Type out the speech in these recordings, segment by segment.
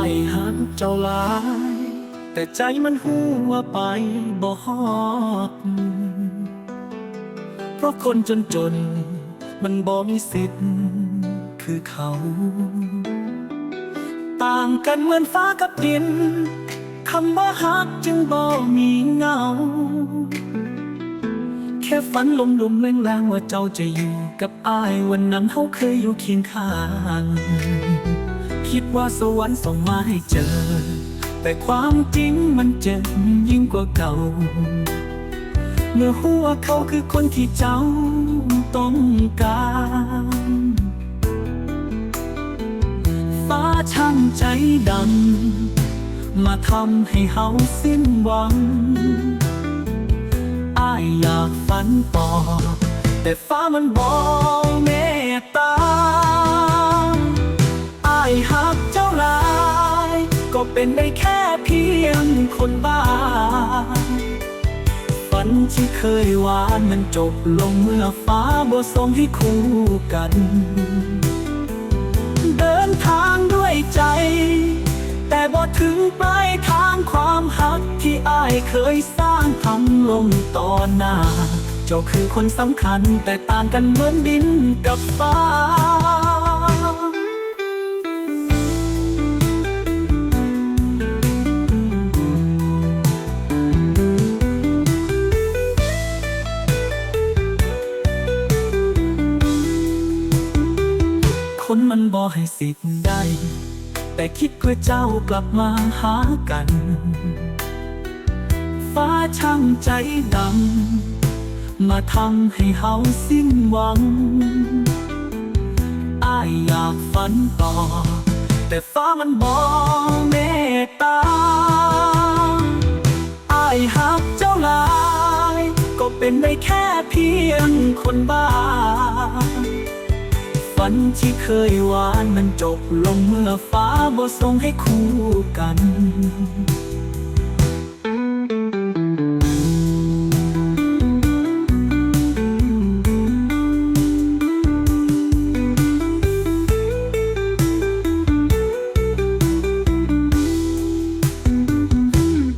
อายหักเจ้าหลาย แต่ใจมันหัวาไปบ่ฮอดเพราะคนจนจน มันบ่มีสิทธิ์คือเขา ต่างกันเหมือนฟ้ากับดินคำว่าฮักจึงบ่มีเงา แค่ฝันลมลมๆแรงว่าเจ้าจะอยู่กับอายวันนั้นเขาเคยอยู่เคียงข้าง คิดว่าสวรรค์ส่งมาให้เจอ แต่ความจริงมันเจ็บยิ่งกว่าเก่า เมื่อหัวเขาคือคนที่เจ้าต้องการฟ้าช่างใจดำมาทำให้เฮาสิ้นหวังอายอยากฝันต่อแต่ฟ้ามันบอกเมตตา ก็เป็นได้แค่เพียงคนบ้า ฝันที่เคยหวานมันจบลงเมื่อฟ้าบ่ส่งให้คู่กัน เดินทางด้วยใจ แต่บ่ถึงปลายทางความหักที่อายเคยสร้างพังลงต่อหน้า เจ้าคือคนสำคัญแต่ต่างกันเหมือนดินกับฟ้า คนมันบ่ให้สิทธิ์ได้ แต่คิดเพื่อเจ้ากลับมาหากัน ฟ้าช่างใจดำมาทำให้เฮาสิ้นหวังอายอยากฝันต่อ แต่ฟ้ามันบอเมตตาอายหักเจ้าหลาย ก็เป็นได้แค่เพียงคนบ้า ฝันที่เคยหวานมันจบลงเมื่อฟ้าบ่ส่งให้คู่กัน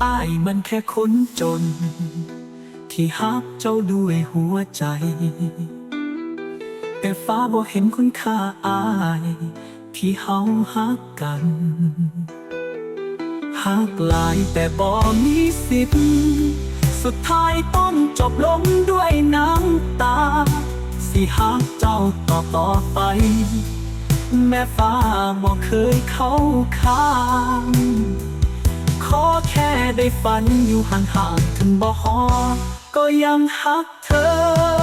อายมันแค่คนจน ที่ฮักเจ้าด้วยหัวใจ แต่ฟ้าบ่เห็นคุณค่าอาย ที่เฮาฮักกันฮักหลายแต่บ่มีสิทธิ์สุดท้ายต้องจบลงด้วยน้ำตา สิฮักเจ้าต่อต่อไป แม่ฟ้าบ่เคยเข้าข้างขอแค่ได้ฝันอยู่ห่างๆถึงบ่ฮอก็ยังฮักเธอ